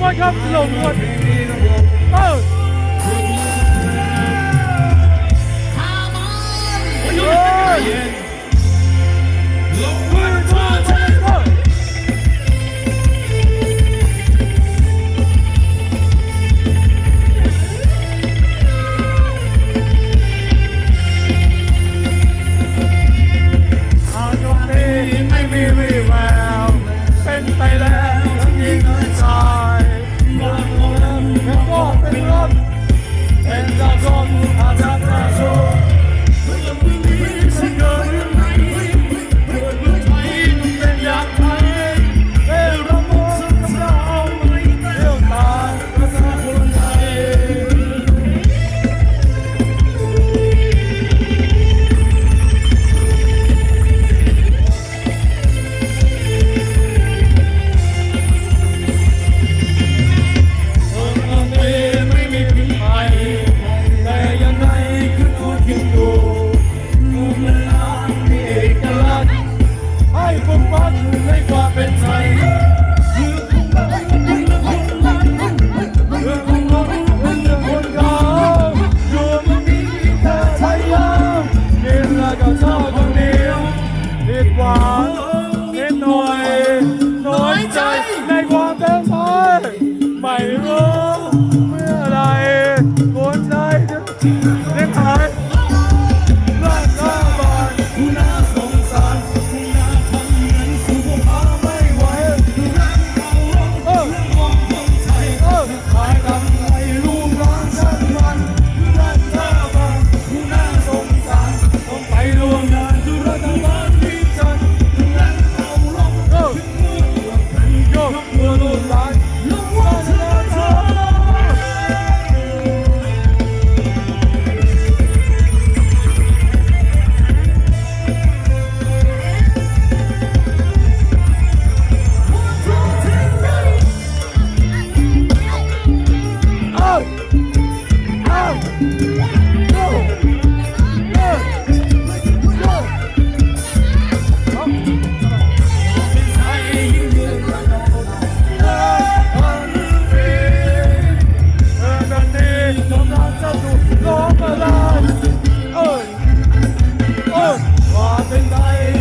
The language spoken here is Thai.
มวนครับลงมวนเออโอ้ย ก็เท่าตรงนี้ผิดหวัง in